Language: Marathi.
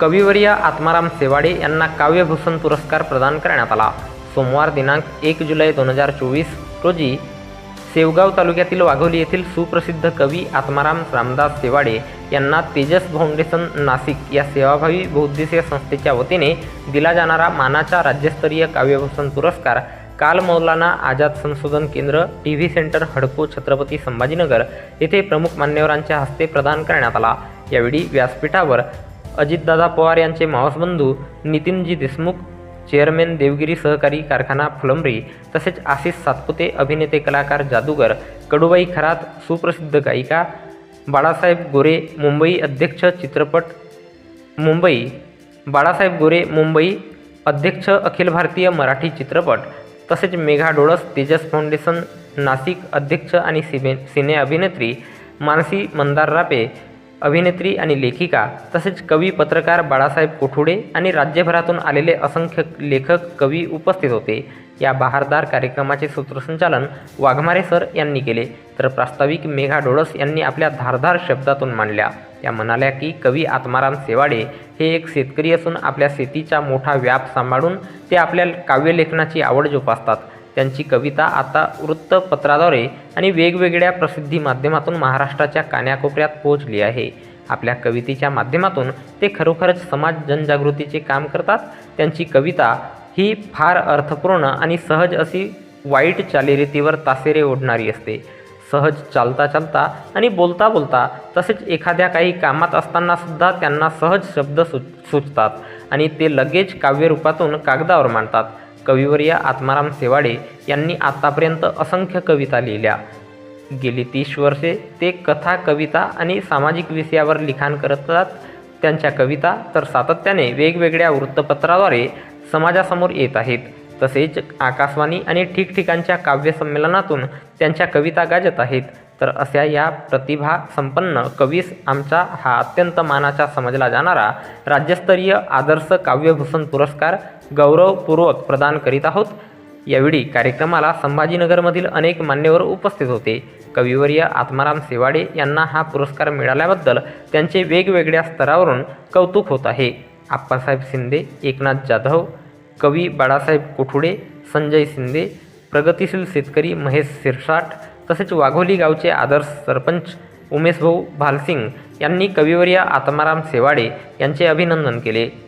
कविवर्य आत्माराम सेवाडे यांना काव्यभूषण पुरस्कार प्रदान करण्यात आला. सोमवार दिनांक एक जुलै दोन हजार चोवीस रोजी सेवगाव तालुक्यातील वाघोली येथील सुप्रसिद्ध कवी आत्माराम रामदास सेवाडे यांना तेजस फाउंडेशन नाशिक या सेवाभावी बौद्धिसेवा संस्थेच्या वतीने दिला जाणारा मानाचा राज्यस्तरीय काव्यभूषण पुरस्कार काल मौलाना आझाद संशोधन केंद्र टी व्ही सेंटर हडको छत्रपती संभाजीनगर येथे प्रमुख मान्यवरांच्या हस्ते प्रदान करण्यात आला. यावेळी व्यासपीठावर अजितदादा पवार यांचे मावसबंधू नितीनजी देशमुख चेअरमॅन देवगिरी सहकारी कारखाना फुलंब्री तसेच आशिष सातपुते अभिनेते कलाकार जादूगर कडूबाई खरात सुप्रसिद्ध गायिका बाळासाहेब गोरे मुंबई अध्यक्ष चित्रपट मुंबई बाळासाहेब गोरे मुंबई अध्यक्ष अखिल भारतीय मराठी चित्रपट तसेच मेघा डोळस तेजस फाउंडेशन नाशिक अध्यक्ष आणि सिने सिने अभिनेत्री मानसी मंदार रापे अभिनेत्री आणि लेखिका तसेच कवी पत्रकार बाळासाहेब कोठुडे आणि राज्यभरातून आलेले असंख्य लेखक कवी उपस्थित होते. या बहारदार कार्यक्रमाचे सूत्रसंचालन वाघमारे सर यांनी केले. तर प्रास्ताविक मेघा डोळस यांनी आपल्या धारधार शब्दातून मांडल्या. त्या म्हणाल्या की कवी आत्माराम सेवाडे हे एक शेतकरी असून आपल्या शेतीचा मोठा व्याप सांभाळून ते आपल्या काव्यलेखनाची आवड जोपासतात. त्यांची कविता आता वृत्तपत्राद्वारे आणि वेगवेगळ्या प्रसिद्धी माध्यमातून महाराष्ट्राच्या कान्याकोपऱ्यात पोहोचली आहे. आपल्या कवितेच्या माध्यमातून ते खरोखरच समाज जनजागृतीचे काम करतात. त्यांची कविता ही फार अर्थपूर्ण आणि सहज अशी वाईट चालीरीतीवर तासेरे ओढणारी असते. सहज चालता चालता आणि बोलता बोलता तसेच एखाद्या काही कामात असतानासुद्धा त्यांना सहज शब्द सु सुचतात आणि ते लगेच काव्यरूपातून कागदावर मांडतात. कविवर्य आत्माराम सेवाडे यांनी आत्तापर्यंत असंख्य कविता लिहिल्या. गेली तीस वर्षे ते कथा कविता आणि सामाजिक विषयावर लिखाण करतात त्यांच्या कविता तर सातत्याने वेगवेगळ्या वृत्तपत्राद्वारे समाजासमोर येत आहेत. तसेच आकाशवाणी आणि ठिकठिकाणच्या काव्यसंमेलनातून त्यांच्या कविता गाजत आहेत. तर अशा या प्रतिभा संपन्न कवीस आमचा हा अत्यंत मानाचा समजला जाणारा राज्यस्तरीय आदर्श काव्यभूषण पुरस्कार गौरवपूर्वक प्रदान करीत आहोत. यावेळी कार्यक्रमाला संभाजीनगरमधील अनेक मान्यवर उपस्थित होते. कविवर्य आत्माराम सेवाडे यांना हा पुरस्कार मिळाल्याबद्दल त्यांचे वेगवेगळ्या स्तरावरून कौतुक होत आहे. आप्पासाहेब शिंदे एकनाथ जाधव कवी बाळासाहेब कोठुडे संजय शिंदे प्रगतिशील शेतकरी महेश सिरसाट तसेच वाघोली गावचे आदर्श सरपंच उमेशभाऊ भालसिंग यांनी कविवर्य आत्माराम सेवाडे यांचे अभिनंदन केले.